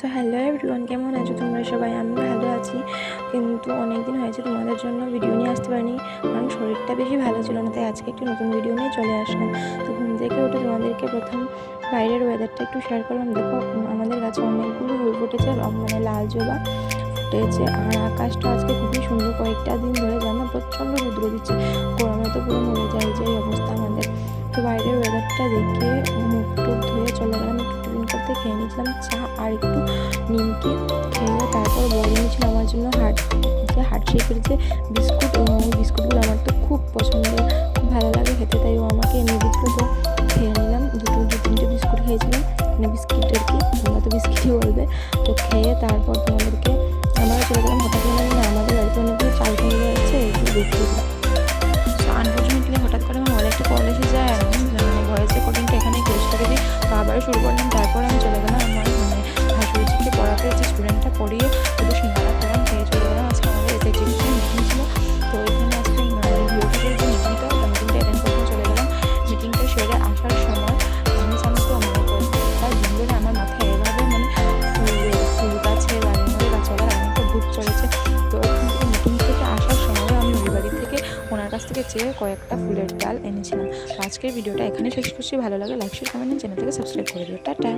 So hello everyone, কেমন আছো তোমরা সবাই? আমি ভালো আছি। কিন্তু অনেক দিন হয়েছে তোমাদের জন্য ভিডিও নিয়ে আসতে পারিনি। কারণ শরীরটা বেশি ভালো ছিল না, তাই আজকে একটু নতুন ভিডিও নিয়ে চলে আসলাম। তো ঘুম থেকে উঠে তোমাদেরকে প্রথম বাইরের ওয়েদারটা একটু শেয়ার করলাম। দেখো, আমাদের কাছে অনেকগুলো ফুল ফুটেছে মানে লাল জবা ফুটেছে, আর আকাশটা আজকে খুবই সুন্দর। কয়েকটা দিন ধরে জানো, প্রচণ্ড রুদ্র দিচ্ছে। গরমে তো পুরো মরে যায়, যে অবস্থা। তো বাইরের ওয়েদারটা দেখে মুখ টুক ধুয়ে চলে গেলাম। একটু টিফিন করতে খেয়ে নিয়েছিলাম, চা আর একটু নিমকি খেয়ে তারপর বলে নিয়েছিল আমার জন্য হার্ট যে হার্ট শেপের যে বিস্কুট ওই বিস্কুটগুলো আমার তো খুব পছন্দ খুব ভালো লাগে খেতে, তাই ও আমাকে এনে দিয়েছিল। তো খেয়ে নিলাম, দুটো, দু, তিনটে বিস্কুট খেয়েছিলাম মানে বিস্কিট আর কি, তোমরা তো বিস্কিটই বলবে। তো খেয়ে তারপর তোমাদেরকে আমরা চলে গেলাম হঠাৎ করে না আমাদের বাড়িতে অনেকগুলো চাল কিনে যাচ্ছে দেখতে পড়িয়ে শুধু সিঙ্গারা খেলাম খেয়ে চলে গেলাম। আজকে আমাদের এক্সিবিশন মিটিং ছিল, তো আজকে যে মিটিংটা অ্যাটেন্ড করতে চলে গেলাম। মিটিংটা সেরে আসার সময় আমি তো আমার তার দিন ধরে আমার মাথায় এভাবে মানে ফুল ফুল গাছে ভূত চলেছে তো থেকে মিটিং থেকে আসার সময় আমি ওই বাড়ি থেকে ওনার কাছ থেকে চেয়ে কয়েকটা ফুলের ডাল এনেছিলাম। আজকের ভিডিওটা এখানে শেষ করছি। ভালো লাগে লাইক শেয়ার কমেন্ট চ্যানেলটাকে সাবস্ক্রাইব করে দিও। টাটা!